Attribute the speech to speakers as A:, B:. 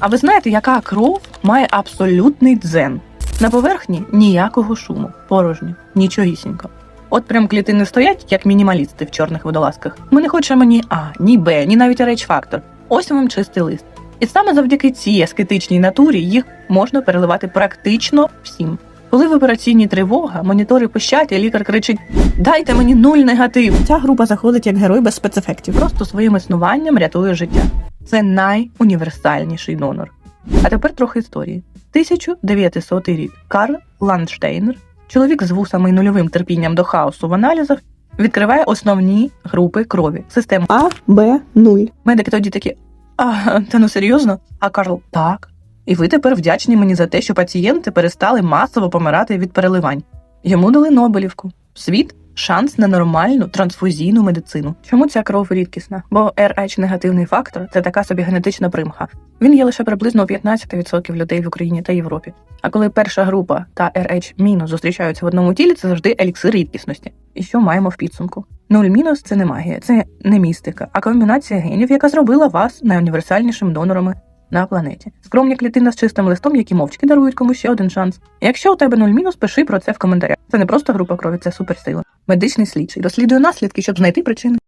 A: А ви знаєте, яка кров має абсолютний дзен? На поверхні ніякого шуму, порожньо, нічогісінько. От прям клітини стоять, як мінімалісти в чорних водолазках. Ми не хочемо ні А, ні Б, ні навіть рейдж-фактор. Ось вам чистий лист. І саме завдяки цій аскетичній натурі їх можна переливати практично всім. Коли в операційній тривога, монітори пищать, і лікар кричить: Дайте мені нуль негатив. Ця група заходить як герой без спецефектів, просто своїм існуванням рятує життя. Це найуніверсальніший донор. А тепер трохи історії. 1900 рік Карл Ландштейнер, чоловік з вусами і нульовим терпінням до хаосу в аналізах, відкриває основні групи крові. Систему
B: А, Б, 0.
A: Медики тоді такі, а, та ну серйозно? А Карл, так. І ви тепер вдячні мені за те, що пацієнти перестали масово помирати від переливань. Йому дали Нобелівку. Світ шанс на нормальну трансфузійну медицину. Чому ця кров рідкісна? Бо RH негативний фактор це така собі генетична примха. Він є лише приблизно у 15% людей в Україні та Європі. А коли перша група та RH мінус зустрічаються в одному тілі, це завжди еліксир рідкісності. І що маємо в підсумку? Нуль мінус це не магія, це не містика, а комбінація генів, яка зробила вас найуніверсальнішим донорами на планеті. Скромні клітина з чистим листом, які мовчки дарують комусь ще один шанс. Якщо у тебе нуль мінус, пиши про це в коментарях. Це не просто група крові, це суперсила. Медичний слідчий розслідує наслідки, щоб знайти причини.